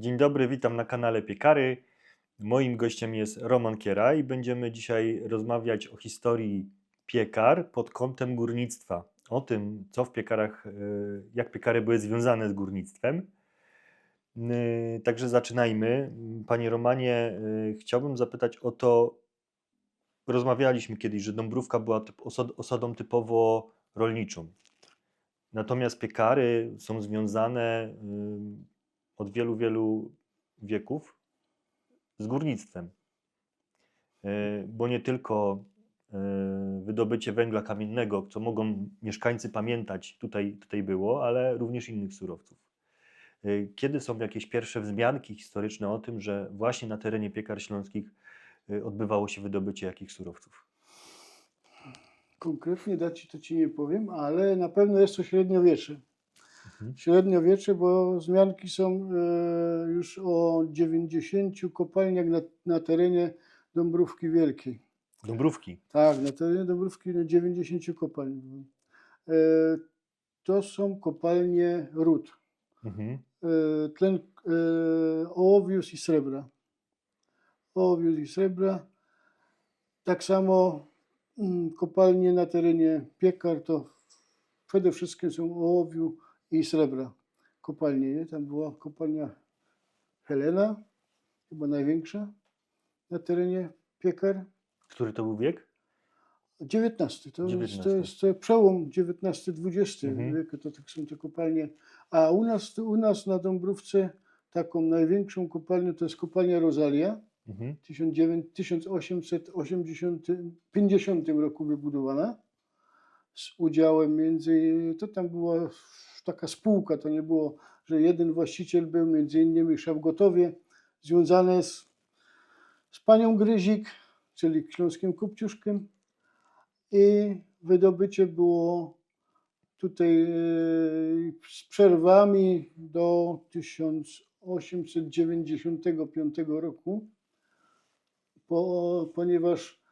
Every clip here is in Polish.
Dzień dobry, witam na kanale Piekary. Moim gościem jest Roman Kiera i będziemy dzisiaj rozmawiać o historii piekar pod kątem górnictwa. O tym, co w piekarach, e, jak piekary były związane z górnictwem. Także zaczynajmy. Panie Romanie, yy, chciałbym zapytać o to, rozmawialiśmy kiedyś, że Dąbrówka była osadą typowo rolniczą. Natomiast piekary są związane od wielu, wielu wieków z górnictwem. Yy, Bo nie tylko yy, wydobycie węgla kamiennego, co mogą mieszkańcy pamiętać, tutaj, tutaj było, ale również innych surowców. Yy, Kiedy są jakieś pierwsze wzmianki historyczne o tym, że właśnie na terenie piekar śląskich odbywało się wydobycie jakich surowców? Konkretnie dać ci to ci nie powiem, ale na pewno jest to średniowiecze. Mhm. Średniowiecze, bo wzmianki są e, już o 90 kopalniach na, na terenie Dąbrówki Wielkiej. Dąbrówki. Tak, na terenie Dąbrówki no 90 kopalni. E, to są kopalnie ród. Mhm. E, tlen e, ołowiu i srebra. Ołowiu i srebra. Tak samo mm, kopalnie na terenie piekar to przede wszystkim są ołowiu i srebra. Kopalnie, nie? Tam była kopalnia Helena, chyba największa na terenie piekar. Który to był wiek? XIX, to, Jest, to jest przełom XIX-XX Mhm. wieku, to tak są te kopalnie. A u nas, u nas na Dąbrówce taką największą kopalnią to jest kopalnia Rosalia, Mhm. 1900 1850 roku wybudowana z udziałem między, to tam była taka spółka, to nie było, że jeden właściciel był, między innymi Szawgotowie, związane z, z panią Gryzik, czyli śląskim Kupciuszkiem i wydobycie było tutaj e, z przerwami do 1895 roku, po, ponieważ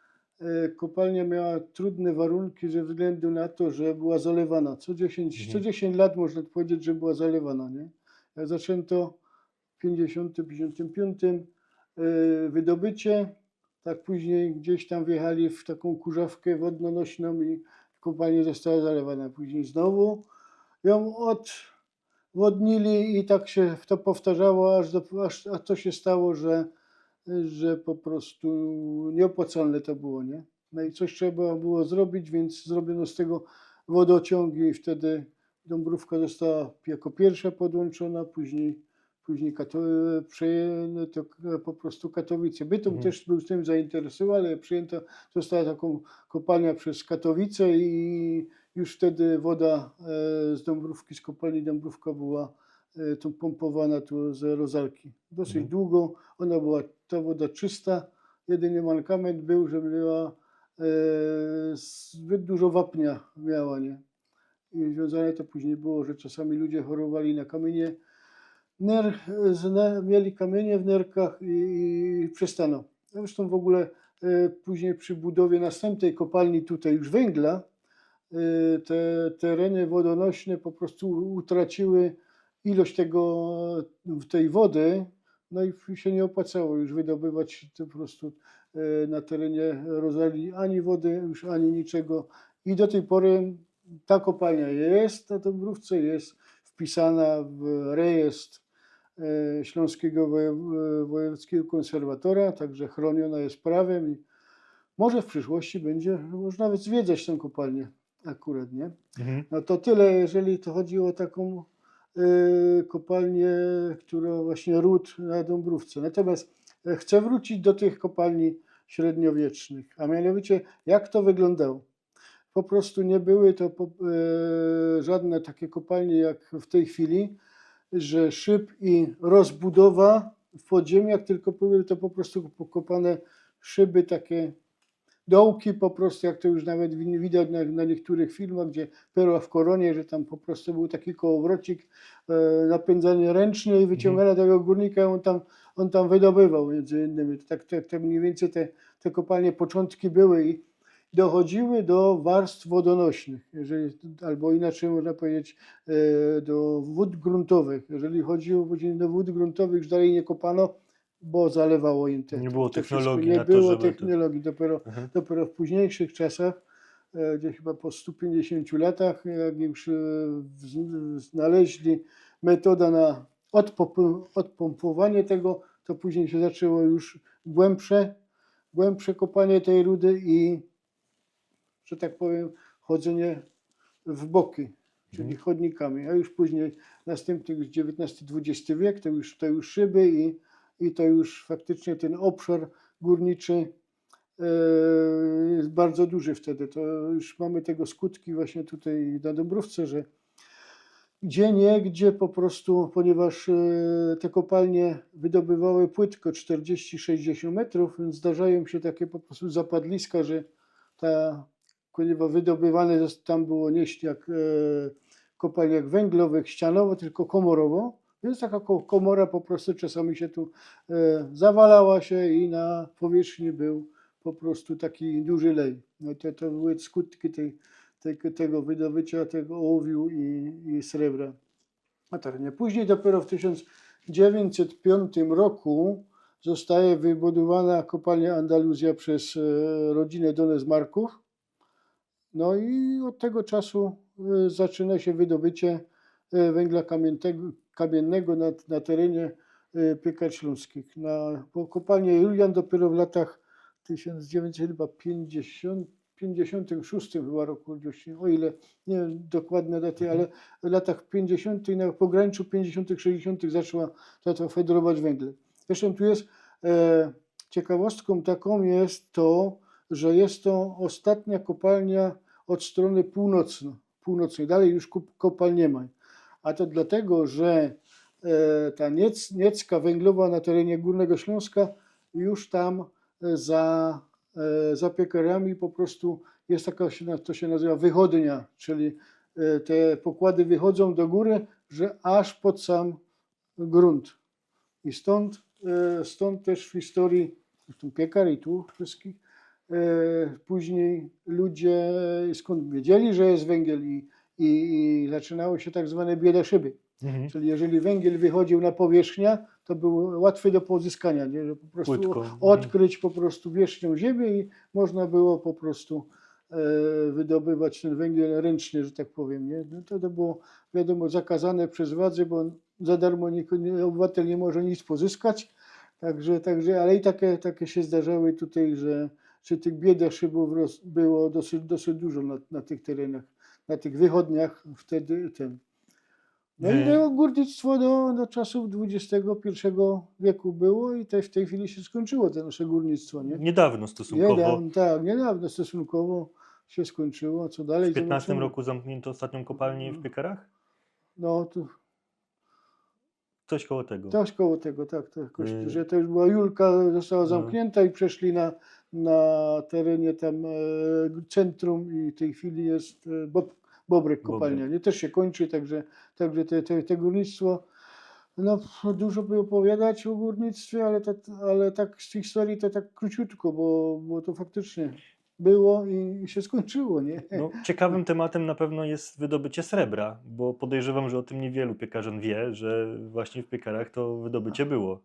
kopalnia miała trudne warunki ze względu na to, że była zalewana. Co 10, Mhm. co 10 lat można powiedzieć, że była zalewana. Nie? Jak zaczęto w 50-55 e, wydobycie, tak później gdzieś tam wjechali w taką kurzawkę wodnonośną i kopalnia została zalewana. Później znowu ją odwodnili i tak się to powtarzało, aż, do, aż, aż to się stało, że, że po prostu nieopłacalne to było, nie? No i coś trzeba było zrobić, więc zrobiono z tego wodociągi i wtedy Dąbrówka została jako pierwsza podłączona, później, później Kato, przejęto to po prostu Katowice. Bytom Mhm. też był tym zainteresowany, ale przyjęto, została taką kopalnia przez Katowice i już wtedy woda e, z Dąbrówki, z kopalni Dąbrówka była tu pompowana tu z rozalki. Dosyć Mhm. długo, ona była, ta woda czysta, jedynie mankament był, że miała e, zbyt dużo wapnia miała, nie? I związane to później było, że czasami ludzie chorowali na kamienie, ner, mieli kamienie w nerkach i, i przestano. Zresztą w ogóle e, później przy budowie następnej kopalni tutaj już węgla, e, te tereny wodonośne po prostu utraciły ilość tego, tej wody, no i się nie opłacało już wydobywać to po prostu e, na terenie Rozalii ani wody, już ani niczego. I do tej pory ta kopalnia jest na Dąbrówce, jest wpisana w rejestr e, Śląskiego Wojew- Wojewódzkiego Konserwatora, także chroniona jest prawem i może w przyszłości będzie można nawet zwiedzać tę kopalnię akurat, nie? Mhm. No to tyle, jeżeli to chodzi o taką kopalnię, która właśnie ród na Dąbrówce. Natomiast e, chcę wrócić do tych kopalni średniowiecznych, a mianowicie jak to wyglądało. Po prostu nie były to e, żadne takie kopalnie jak w tej chwili, że szyb i rozbudowa w podziemiach, tylko były to po prostu pokopane szyby takie dołki po prostu, jak to już nawet wi- widać na, na niektórych filmach, gdzie perła w koronie, że tam po prostu był taki kołowrocik, e, napędzany ręcznie i wyciągany tego górnika, on tam, on tam wydobywał między innymi. Tak, tak, tak mniej więcej te, te kopalnie początki były i dochodziły do warstw wodonośnych, jeżeli, albo inaczej można powiedzieć e, do wód gruntowych. Jeżeli chodziło później do wód gruntowych, już dalej nie kopano, bo zalewało im te Nie było technologii Nie to, było żeby to- technologii, dopiero Mhm. dopiero w późniejszych czasach, e, gdzie chyba po 150 latach, jak już e, znaleźli metodę na odpompowanie tego, to później się zaczęło już głębsze, głębsze kopanie tej rudy i, że tak powiem, chodzenie w boki, czyli chodnikami, a już później następny już XIX-XX wiek, to już, to już szyby i, i to już faktycznie ten obszar górniczy e, jest bardzo duży wtedy. To już mamy tego skutki właśnie tutaj na Dąbrówce, że gdzie nie, gdzie po prostu, ponieważ e, te kopalnie wydobywały płytko 40-60 metrów, więc zdarzają się takie po prostu zapadliska, że ta, ponieważ wydobywane tam było nie jak e, kopalniach węglowych, ścianowo, tylko komorowo, więc taka ko- komora po prostu czasami się tu e, zawalała się i na powierzchni był po prostu taki duży lej. No to, to były skutki tej, tej, tego wydobycia tego ołowiu i, i srebra na terenie. Później dopiero w 1905 roku zostaje wybudowana kopalnia Andaluzja przez e, rodzinę Dones-Marków. No i od tego czasu e, zaczyna się wydobycie węgla kamiennego, kamiennego na, na terenie e, Piekar Śląskich. Na, kopalnię Julian dopiero w latach 1950, 56 chyba roku, o ile nie wiem dokładne daty, ale w latach 50. na pograniczu 50., 60. zaczęła zaczęła federować węgle. Zresztą tu jest e, ciekawostką taką jest to, że jest to ostatnia kopalnia od strony północno, północnej. Dalej już kop- kopalń nie ma. A to dlatego, że e, ta niec, niecka węglowa na terenie Górnego Śląska już tam e, za, e, za piekarami po prostu jest taka, to się nazywa wychodnia, czyli te pokłady wychodzą do góry, że aż pod sam grunt. I stąd, stąd też w historii, zresztą piekar i tu wszystkich, później ludzie skąd wiedzieli, że jest węgiel i, i, zaczynało się tak zwane bieda szyby. Mhm. Czyli jeżeli węgiel wychodził na powierzchnię, to był łatwy do pozyskania, nie? że po prostu Płytko. Mhm. odkryć po prostu wierzchnią ziemię i można było po prostu e, wydobywać ten węgiel ręcznie, że tak powiem. Nie? No to, to było wiadomo zakazane przez władze, bo za darmo nikt, nie, obywatel nie może nic pozyskać. Także, także, ale i takie, takie się zdarzały tutaj, że, że tych bieda szybów było dosyć, dosyć dużo na, na tych terenach, na tych wychodniach wtedy ten. No i to górnictwo do, do czasów XXI wieku było i te, w tej chwili się skończyło to nasze górnictwo. Nie? Niedawno stosunkowo. Niedawno, tak, niedawno stosunkowo się skończyło. Co dalej? W 15 zobaczymy. roku zamknięto ostatnią kopalnię w piekarach? No, to Coś koło tego. coś koło tego, tak. To jakoś, Y- że to już była Julka, została No. zamknięta i przeszli na, na terenie tam e, centrum i w tej chwili jest e, Bob, Bobrek kopalnia. Bobrek. Nie, też się kończy, także, także te, te, te górnictwo No, dużo by opowiadać o górnictwie, ale, to, ale tak z historii to tak króciutko, bo, bo to faktycznie było i, się skończyło, nie? No, ciekawym tematem na pewno jest wydobycie srebra, bo podejrzewam, że o tym niewielu piekarzem wie, że właśnie w piekarach to wydobycie było.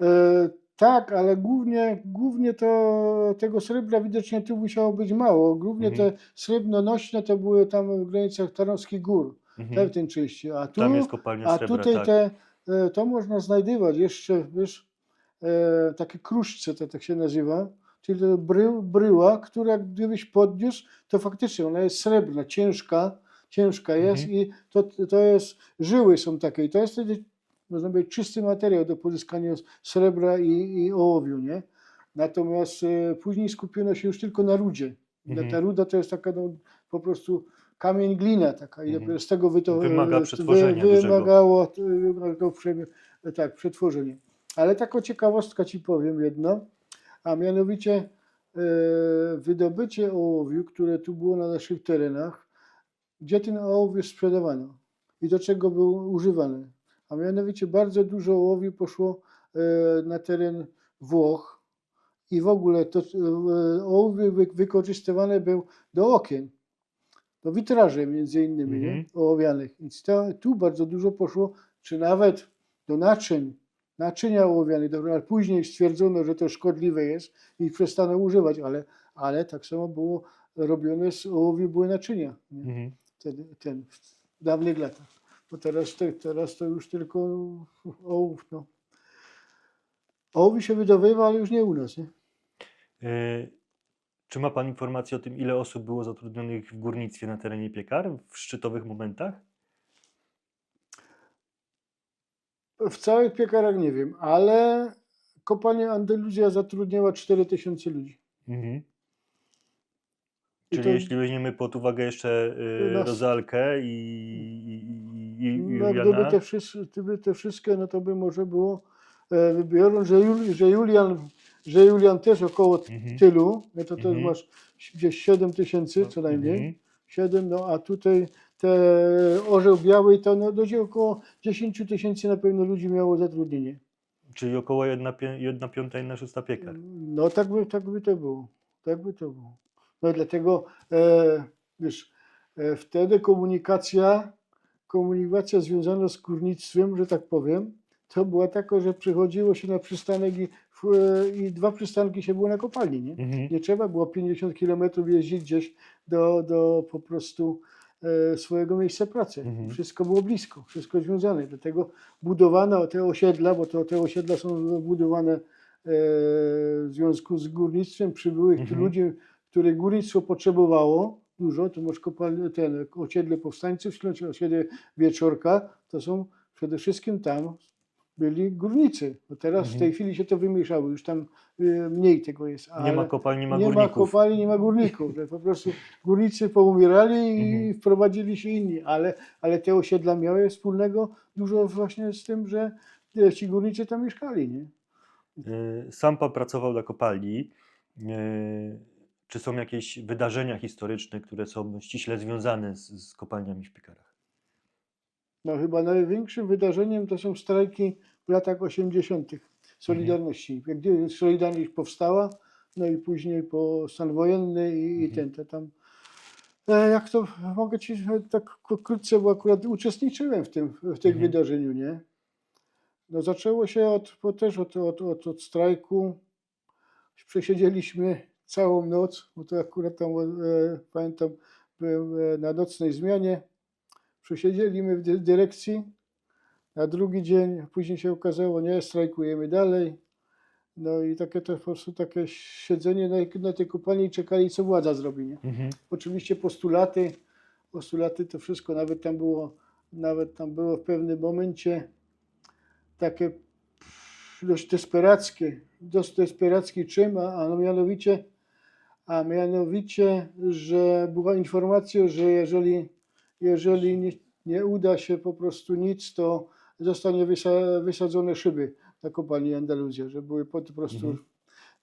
E, tak, ale głównie, głównie to tego srebra widocznie tu musiało być mało. Głównie Mhm. te srebrno nośne to były tam w granicach Tarnowskich Gór, Mhm. w tej części. A tu, Tam jest kopalnia a srebra, tutaj tak. te, e, to można znajdywać jeszcze, wiesz, e, takie kruszce, to tak się nazywa, czyli to bry, bryła, która gdybyś podniósł, to faktycznie ona jest srebrna, ciężka, ciężka jest Mhm. i to, to jest, żyły są takie i to jest wtedy, można powiedzieć, czysty materiał do pozyskania srebra i, i ołowiu, nie? Natomiast e, później skupiono się już tylko na rudzie. Mhm. Ta ruda to jest taka no, po prostu kamień glina taka i Mhm. dopiero z tego wy to, Wymaga e, przetworzenia wy, wymagało, to wymagało tak, przetworzenie. Ale taką ciekawostkę ci powiem jedno, a mianowicie e, wydobycie ołowiu, które tu było na naszych terenach, gdzie ten ołowiu sprzedawano i do czego był używany. A mianowicie bardzo dużo ołowiu poszło e, na teren Włoch i w ogóle to e, ołów wy, wykorzystywany był do okien, do witraży między innymi, Mhm. nie? ołowianych. I sta- tu bardzo dużo poszło, czy nawet do naczyń, naczynia ołowiane, ale później stwierdzono, że to szkodliwe jest i przestano używać, ale, ale tak samo było robione z ołowiu były naczynia. Mhm. wtedy, ten, w dawnych latach. Bo teraz, te, teraz to już tylko ołów. No. Ołów się wydobywa, ale już nie u nas. Nie? E, Czy ma Pan informację o tym, ile osób było zatrudnionych w górnictwie na terenie Piekar w szczytowych momentach? W całych piekarach nie wiem, ale kopalnia Andaluzja zatrudniała 4000 ludzi. Mhm. Czyli to- jeśli weźmiemy pod uwagę jeszcze y, nas- Rozalkę i, i, i, No, gdyby te, wszyscy, gdyby te wszystkie, no to by może było, e, biorąc, że, Jul, że, Julian, że Julian też około Mhm. tylu, no to też Mhm. masz gdzieś 7 tysięcy co najmniej. Mhm. 7, no a tutaj te orzeł biały to no, dość około 10 tysięcy na pewno ludzi miało zatrudnienie. Czyli około 1, pię- jedna piąta, 1 szósta Piekar. No tak by, tak by to było. Tak by to było. No dlatego e, wiesz, e, wtedy komunikacja, komunikacja związana z górnictwem, że tak powiem, to była taka, że przychodziło się na przystanek i, w, e, i dwa przystanki się było na kopalni, nie? Mhm. Nie trzeba było 50 km jeździć gdzieś do, do po prostu swojego miejsca pracy. Mhm. Wszystko było blisko, wszystko związane. Dlatego budowano te osiedla, bo to, te osiedla są budowane e, w związku z górnictwem. Przybyłych Mhm. ludzi, których górnictwo potrzebowało dużo, to masz kopalnie, ten osiedle powstańców, osiedle Wieczorka, to są przede wszystkim tam byli górnicy. No teraz w Mhm. tej chwili się to wymieszało, już tam y, mniej tego jest. Nie ma kopalni, nie ma nie ma górników. kopalni, nie ma górników. Po prostu górnicy poumierali i Mhm. wprowadzili się inni, ale, ale te osiedla miały wspólnego dużo właśnie z tym, że e, ci górnicy tam mieszkali. Nie? Y, Sam Pan pracował dla kopalni. Y, Czy są jakieś wydarzenia historyczne, które są ściśle związane z, z kopalniami w Piekarach? No chyba największym wydarzeniem to są strajki w latach 80. Solidarności. Jak Gdy Solidarność powstała, no i później po stan wojenny i, i Mhm. ten, to tam. E, jak to mogę ci tak krótce, bo akurat uczestniczyłem w tym w tych Mhm. wydarzeniu, nie? No zaczęło się od, po też od, od, od, od strajku. Przesiedzieliśmy całą noc, bo to akurat tam e, pamiętam, byłem e, na nocnej zmianie. Przesiedzieliśmy w dy- dyrekcji. Na drugi dzień, później się okazało, nie, strajkujemy dalej. No i takie to po prostu takie siedzenie na, na tej kopalni i czekali, co władza zrobi. Nie? Mhm. Oczywiście postulaty, postulaty to wszystko, nawet tam było, nawet tam było w pewnym momencie takie dość desperackie, dość desperackie czym, a, a mianowicie, a mianowicie, że była informacja, że jeżeli, jeżeli nie, nie uda się po prostu nic, to zostanie wysa, wysadzone szyby na kopalni Andaluzja, że były po prostu, Mhm.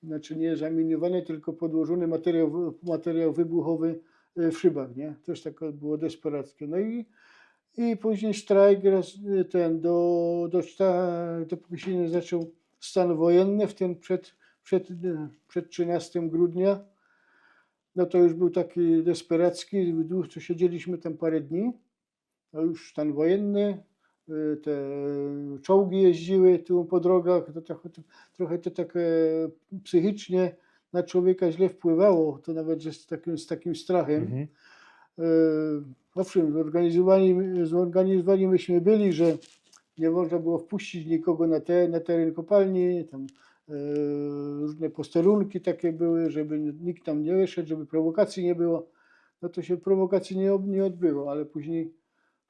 znaczy nie zaminowane, tylko podłożony materiał, materiał wybuchowy y, w szybach, nie? Też tak było desperackie. No i, i później strajk y, ten do, do, dopóki się nie zaczął stan wojenny, w ten przed, przed, y, przed 13 grudnia, no to już był taki desperacki, dłu- to siedzieliśmy tam parę dni, no już stan wojenny, y, te czołgi jeździły tu po drogach, to trochę, trochę to tak e, psychicznie na człowieka źle wpływało, to nawet z takim, z takim strachem. Mhm. E, Owszem, zorganizowani, zorganizowani myśmy byli, że nie można było wpuścić nikogo na, te, na teren kopalni, tam różne posterunki takie były, żeby nikt tam nie wyszedł, żeby prowokacji nie było. No to się prowokacji nie, nie odbyło, ale później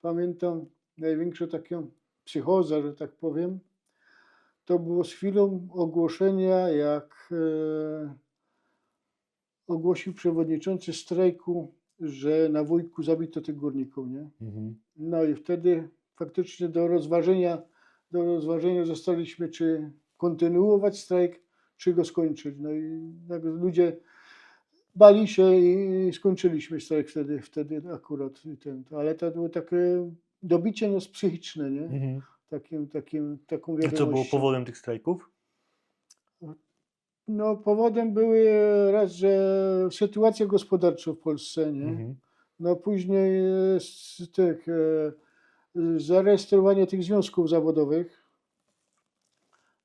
pamiętam największą taką psychozę, że tak powiem, to było z chwilą ogłoszenia, jak e, ogłosił przewodniczący strajku, że na Wujku zabito tych górników, nie? Mhm. No i wtedy faktycznie do rozważenia, do rozważenia zostaliśmy, czy kontynuować strajk, czy go skończyć. No i tak ludzie bali się i skończyliśmy strajk wtedy, wtedy akurat. Ten, ale to było takie dobicie nas psychiczne, nie? Mhm. Takim, takim, taką A co było powodem tych strajków? No, powodem były raz, że sytuacja gospodarcza w Polsce, nie? Mhm. No później tych, e, zarejestrowanie tych związków zawodowych.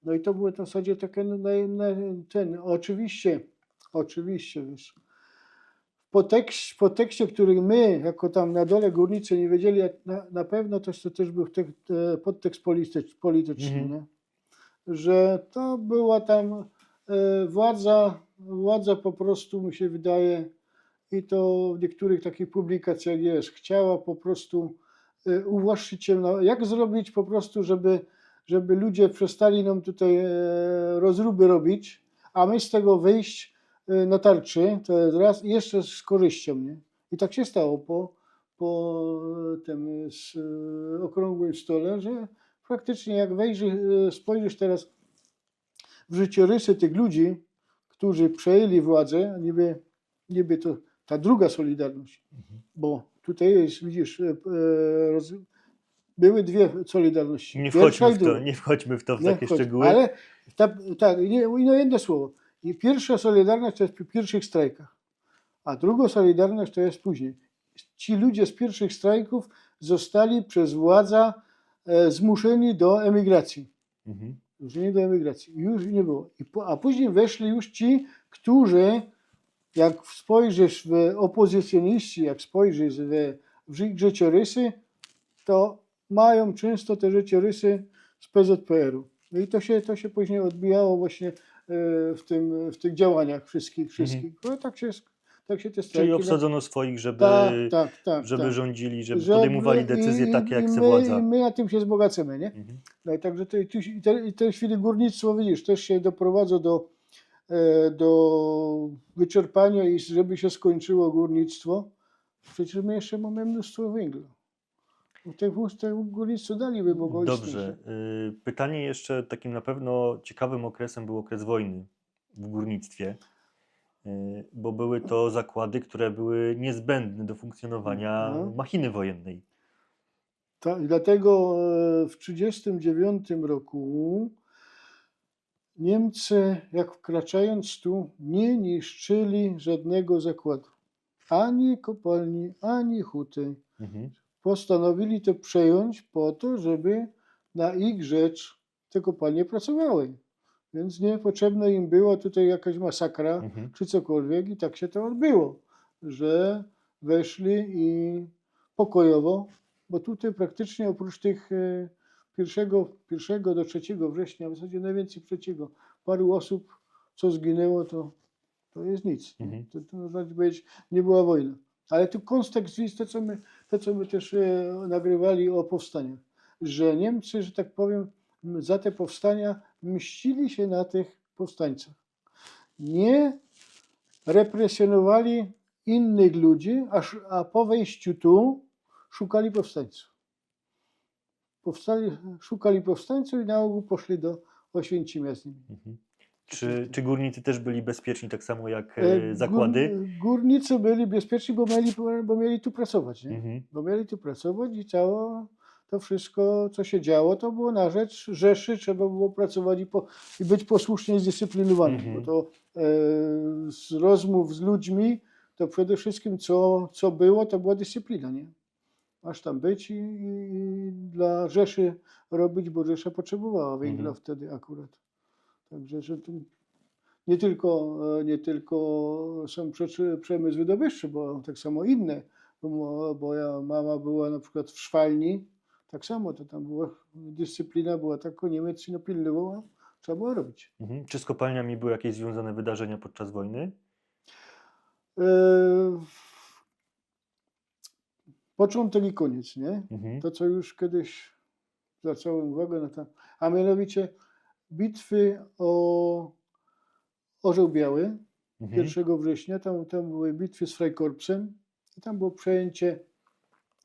No i to były w zasadzie takie no, naj, naj, ten, oczywiście, oczywiście, wiesz, po, tekst, po tekście, który my, jako tam na dole górnicy nie wiedzieli, na, na pewno też to też był tek, e, podtekst politycz, polityczny, Mhm. że to była tam e, władza, władza po prostu mi się wydaje i to w niektórych takich publikacjach jest, chciała po prostu e, uwłaszczyć się, na, jak zrobić po prostu, żeby, żeby ludzie przestali nam tutaj e, rozruby robić, a my z tego wyjść e, na tarczy, to jest raz, jeszcze z korzyścią, nie? I tak się stało po, po tym z, e, okrągłym stole, że praktycznie jak wejrzysz, e, spojrzysz teraz w życiorysy tych ludzi, którzy przejęli władzę, niby, niby to ta druga Solidarność, Mhm. bo tutaj jest, widzisz, e, e, roz, były dwie Solidarności. Nie wchodźmy w to, nie wchodźmy w to w Nie takie wchodź. szczegóły. Ale ta, tak, i no jedno słowo. I pierwsza Solidarność to jest przy pierwszych strajkach, a druga Solidarność to jest później. Ci ludzie z pierwszych strajków zostali przez władza e, zmuszeni do emigracji. Mhm. Nie do emigracji. Już nie było. I po, a później weszli już ci, którzy, jak spojrzysz w opozycjoniści, jak spojrzysz w, w życiorysy, to mają często te życiorysy z PZPR-u. No i to się, to się później odbijało właśnie e, w, tym, w tych działaniach wszystkich. wszystkich. No, tak, się, tak się te strajki... Mhm. Czyli obsadzono swoich, żeby, tak, tak, tak, żeby tak. rządzili, żeby, Żeby- podejmowali decyzje i- takie, jak chce my, władza. I my na tym się wzbogacemy, nie? Mhm. No i także te, i te, i w tej chwili górnictwo, widzisz, też się doprowadza do, e, do wyczerpania i żeby się skończyło górnictwo, przecież my jeszcze mamy mnóstwo węgla. Bo Te, górnictwo daliby mogło Dobrze. Y, Pytanie jeszcze takim na pewno ciekawym okresem był okres wojny w górnictwie, y, bo były to zakłady, które były niezbędne do funkcjonowania Mhm. machiny wojennej. I dlatego e, w 1939 roku Niemcy, jak wkraczając tu, nie niszczyli żadnego zakładu. Ani kopalni, ani huty. Mhm. Postanowili to przejąć po to, żeby na ich rzecz te kopalnie pracowały. Więc niepotrzebna im była tutaj jakaś masakra Mhm. czy cokolwiek i tak się to odbyło, że weszli i pokojowo, bo tutaj praktycznie oprócz tych e, pierwszego, pierwszego do 3 września, w zasadzie najwięcej trzeciego, paru osób, co zginęło, to, to jest nic. Mhm. To, to można powiedzieć, nie była wojna. Ale tu kontekst jest to, co my, to, co my też e, nagrywali o powstaniach, że Niemcy, że tak powiem, za te powstania mścili się na tych powstańcach. Nie represjonowali innych ludzi, aż, a po wejściu tu szukali powstańców. Powstali, szukali powstańców i na ogół poszli do Oświęcimia z nimi. Mhm. Czy, czy górnicy też byli bezpieczni tak samo jak E, e, zakłady? Gór, górnicy byli bezpieczni, bo mieli, bo mieli tu pracować. Nie? Mhm. bo mieli tu pracować i całe to wszystko, co się działo, to było na rzecz Rzeszy, trzeba było pracować i, po, i być posłusznie zdyscyplinowanym, Mhm. bo to e, z rozmów z ludźmi, to przede wszystkim co, co było, to była dyscyplina, nie? Masz tam być i, i, i dla Rzeszy robić, bo Rzesza potrzebowała węgla Mhm. wtedy akurat. Także, że tu nie tylko, e, nie tylko sam przemysł wydobywczy, bo tak samo inne, bo moja mama była na przykład w szwalni, tak samo to tam była dyscyplina, była taka, Niemiec no pilnował, a trzeba było robić. Mhm. Czy z kopalniami były jakieś związane wydarzenia podczas wojny? E, Początek i koniec, nie? Mhm. To, co już kiedyś zwracałem uwagę na to, a mianowicie bitwy o Orzeł Biały, Mhm. 1 września, tam, tam były bitwy z Freikorpsem i tam było przejęcie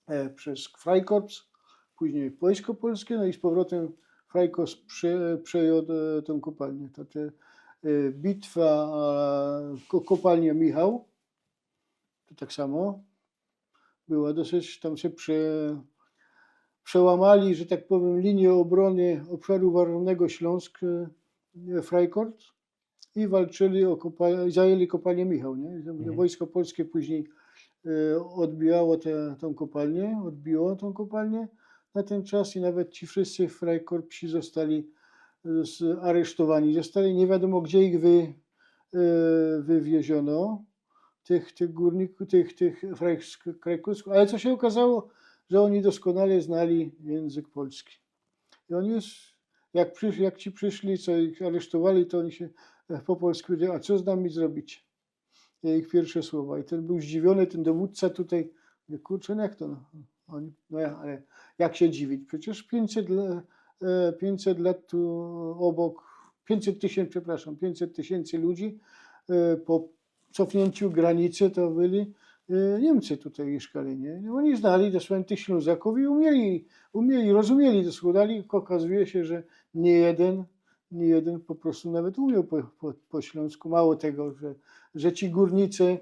e, przez Freikorps, później Wojsko Polskie, no i z powrotem Freikorps prze, przejął e, tę kopalnię. To te, e, bitwa e, ko, kopalnia Michał, to tak samo była dosyć, tam się prze, przełamali, że tak powiem, linię obrony obszaru warownego Śląsk e, Freikorps i walczyli o kopalnię, zajęli kopalnię Michał, nie? Mhm. Wojsko polskie później e, odbijało tę tą kopalnię, odbiło tą kopalnię na ten czas i nawet ci wszyscy Freikorpsi zostali e, aresztowani. Zostali nie wiadomo gdzie ich wy, wywieziono, tych, tych górników, tych, tych Freikorpsków, ale co się okazało, że oni doskonale znali język polski. I oni już, jak, przysz, jak ci przyszli, co ich aresztowali, to oni się e, po polsku powiedzieli, a co z nami zrobić? Ich pierwsze słowa. I ten był zdziwiony, ten dowódca tutaj, kurczę, no jak to? No, oni, no ja, ale jak się dziwić? Przecież 500, le- e, 500 lat tu obok, 500 tysięcy, przepraszam, 500 tysięcy ludzi e, po cofnięciu granicy to byli Niemcy tutaj mieszkali, nie? I Oni znali dosłownie tych Ślązaków i umieli, umieli, rozumieli doskonale. Okazuje się, że nie jeden, nie jeden po prostu nawet umiał po, po, po śląsku. Mało tego, że, że ci górnicy,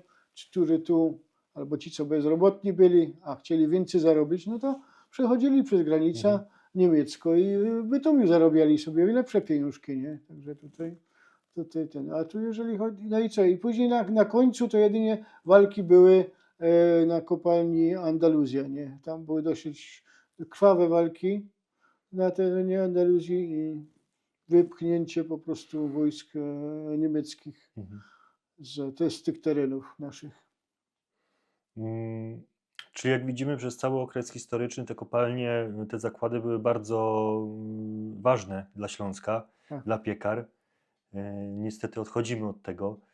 którzy tu, albo ci, co bezrobotni byli, a chcieli więcej zarobić, no to przechodzili przez granicę Mhm. niemiecką i y, w Bytomiu zarabiali sobie lepsze pieniążki, nie? Także tutaj, tutaj ten, a tu jeżeli chodzi, no i co, i później na, na końcu to jedynie walki były na kopalni Andaluzja, nie? Tam były dosyć krwawe walki na terenie Andaluzji i wypchnięcie po prostu wojsk e, niemieckich Mhm. z, z tych terenów naszych. Mm, Czy jak widzimy przez cały okres historyczny te kopalnie, te zakłady były bardzo mm, ważne dla Śląska, Tak. dla piekar. E, Niestety odchodzimy od tego e,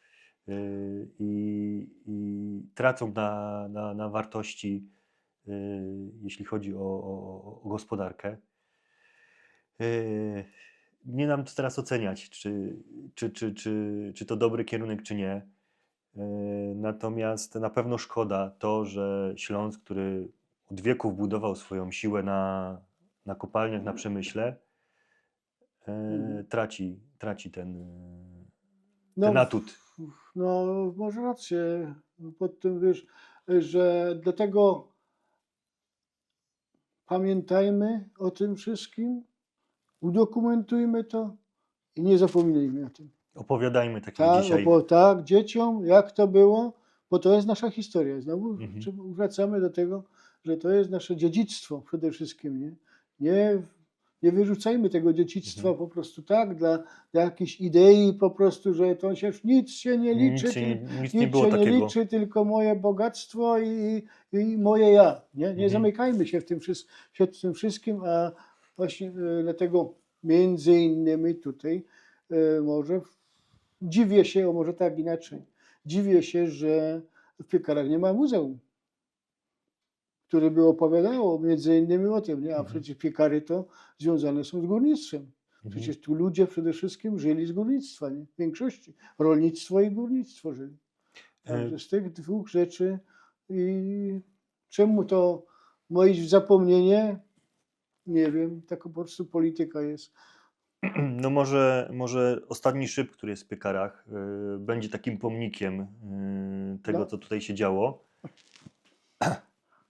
i, i tracą na, na, na wartości, e, jeśli chodzi o, o, o gospodarkę. E, Nie nam to teraz oceniać, czy, czy, czy, czy, czy to dobry kierunek, czy nie. Natomiast na pewno szkoda to, że Śląsk, który od wieków budował swoją siłę na, na kopalniach, na przemyśle, e, Mhm. traci, traci ten, e, No, ten atut. No, może rację pod tym, wiesz, że dlatego pamiętajmy o tym wszystkim, udokumentujmy to i nie zapominajmy o tym. Opowiadajmy tak jak Tak, dzisiaj. bo tak, dzieciom, jak to było, bo to jest nasza historia. Znowu Mhm. wracamy do tego, że to jest nasze dziedzictwo przede wszystkim. Nie, nie, nie wyrzucajmy tego dziedzictwa Mhm. po prostu tak dla, dla jakiejś idei, po prostu, że to się nic się nie liczy. Nic, się nie, nic nie nic było się nie takiego. liczy, tylko moje bogactwo i, i moje ja. Nie, nie Mhm. zamykajmy się w tym, się w tym wszystkim, a właśnie e, dlatego między innymi tutaj e, może dziwię się, o może tak inaczej, dziwię się, że w piekarach nie ma muzeum, które by opowiadało między innymi o tym, nie? a Mhm. przecież piekary to związane są z górnictwem. Mhm. Przecież tu ludzie przede wszystkim żyli z górnictwa, nie? w większości. Rolnictwo i górnictwo żyli. E, Także z tych dwóch rzeczy i czemu to ma iść w zapomnienie? Nie wiem, taka po prostu polityka jest. No może, może ostatni szyb, który jest w piekarach, y, będzie takim pomnikiem y, tego, No. co tutaj się działo.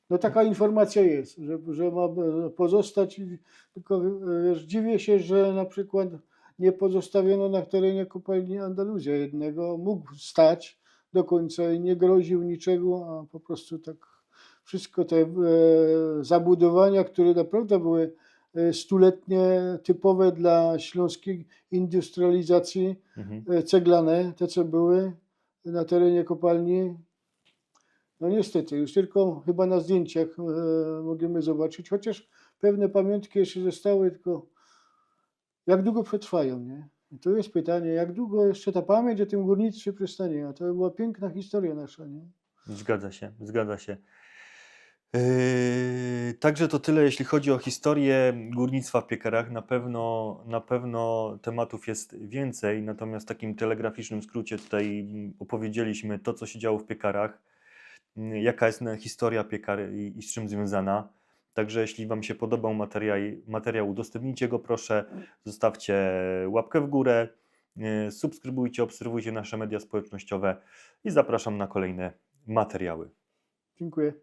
No taka informacja jest, że, że ma pozostać, tylko wiesz, dziwię się, że na przykład nie pozostawiono na terenie kopalni Andaluzja jednego, mógł stać do końca i nie groził niczego, a po prostu tak wszystko te e, zabudowania, które naprawdę były e, stuletnie, typowe dla śląskiej industrializacji, Mhm. e, ceglane, te co były na terenie kopalni. No niestety, już tylko chyba na zdjęciach e, możemy zobaczyć, chociaż pewne pamiątki jeszcze zostały, tylko jak długo przetrwają, nie? I to jest pytanie, jak długo jeszcze ta pamięć o tym górnictwie przestanie? A to była piękna historia nasza, nie? Zgadza się, zgadza się. Yy, także to tyle, jeśli chodzi o historię górnictwa w piekarach. Na pewno, na pewno tematów jest więcej, natomiast w takim telegraficznym skrócie tutaj opowiedzieliśmy to, co się działo w piekarach, jaka jest historia piekar i, z czym związana. Także jeśli Wam się podobał materiał, materiał, udostępnijcie go proszę, zostawcie łapkę w górę, yy, subskrybujcie, obserwujcie nasze media społecznościowe i zapraszam na kolejne materiały. Dziękuję.